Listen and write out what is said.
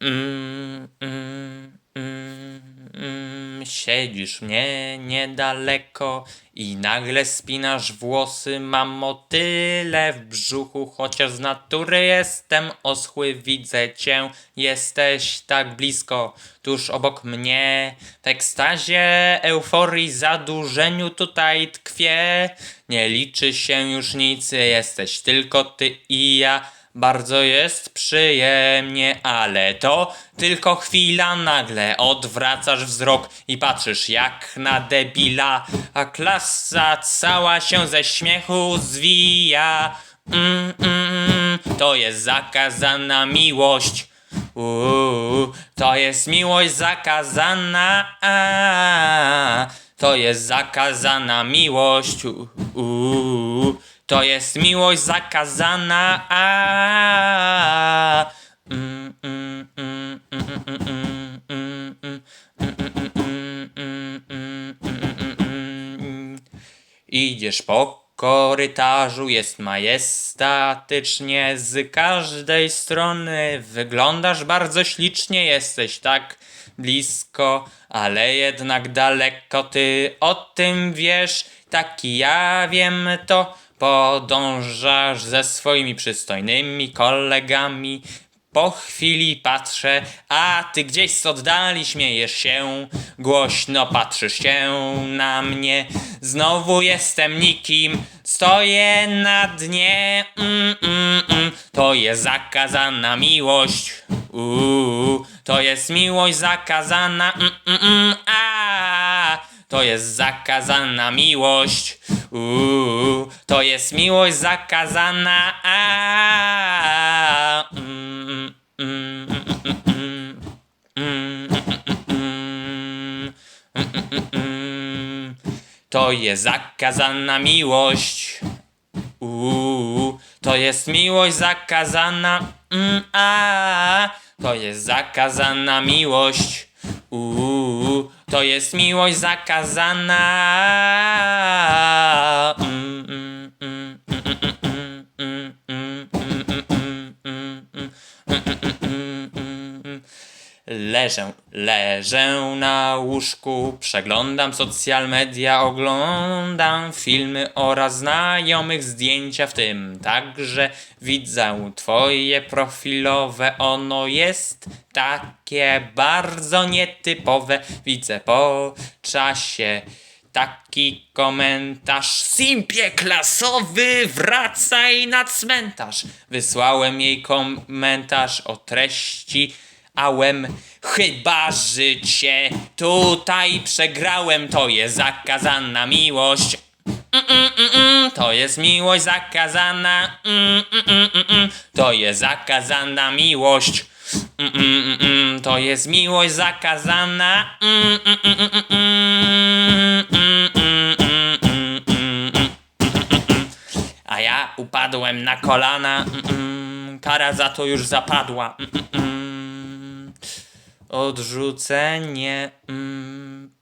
Mm, mm, mm, mm, siedzisz mnie niedaleko i nagle spinasz włosy. Mam motyle w brzuchu, chociaż z natury jestem oschły. Widzę cię, jesteś tak blisko, tuż obok mnie. W ekstazie, euforii, zadłużeniu tutaj tkwię. Nie liczy się już nic, jesteś tylko ty i ja. Bardzo jest przyjemnie, ale to tylko chwila. Nagle odwracasz wzrok i patrzysz jak na debila, a klasa cała się ze śmiechu zwija. Mm, mm, to jest zakazana miłość. Uuu, to jest miłość zakazana. A, to jest zakazana miłość. Uuu, to jest miłość zakazana. Mm, mm, mm, mm, mm, mm, mm, mm, mm, mm, mm, mm, mm, mm, mm, mm. Idziesz po korytarzu, jest majestatycznie z każdej strony. Wyglądasz bardzo ślicznie, jesteś tak blisko, ale jednak daleko. Ty o tym wiesz, taki ja wiem to. Podążasz ze swoimi przystojnymi kolegami. Po chwili patrzę, a ty gdzieś z oddali śmiejesz się, głośno patrzysz się na mnie. Znowu jestem nikim, stoję na dnie. Mm, mm, mm. To jest zakazana miłość. Uuu, to jest miłość zakazana. Mm, mm, mm. A, to jest zakazana miłość. Uuu, to jest miłość zakazana. A, mm. To jest zakazana miłość. Uuu, to jest miłość zakazana. Mm, a, to jest zakazana miłość. Uuu, to jest miłość zakazana. Leżę, leżę na łóżku, przeglądam social media, oglądam filmy oraz znajomych zdjęcia, w tym także widzę twoje profilowe. Ono jest takie bardzo nietypowe. Widzę po czasie taki komentarz. Simpie klasowy, wracaj na cmentarz. Wysłałem jej komentarz o treści. Ałem, chyba życie tutaj przegrałem, to jest zakazana miłość. Mm, mm, mm, mm, to jest miłość zakazana. Mm, mm, mm, mm, mm, to jest zakazana miłość. Mm, mm, mm, mm, to jest miłość zakazana. Mm, mm, mm, mm, mm, mm, mm, mm, mm, mm, mm, mm. A ja upadłem na kolana. Mm, mm, Kara za to już zapadła. Mm, mm, mm. Odrzucenie. Mm,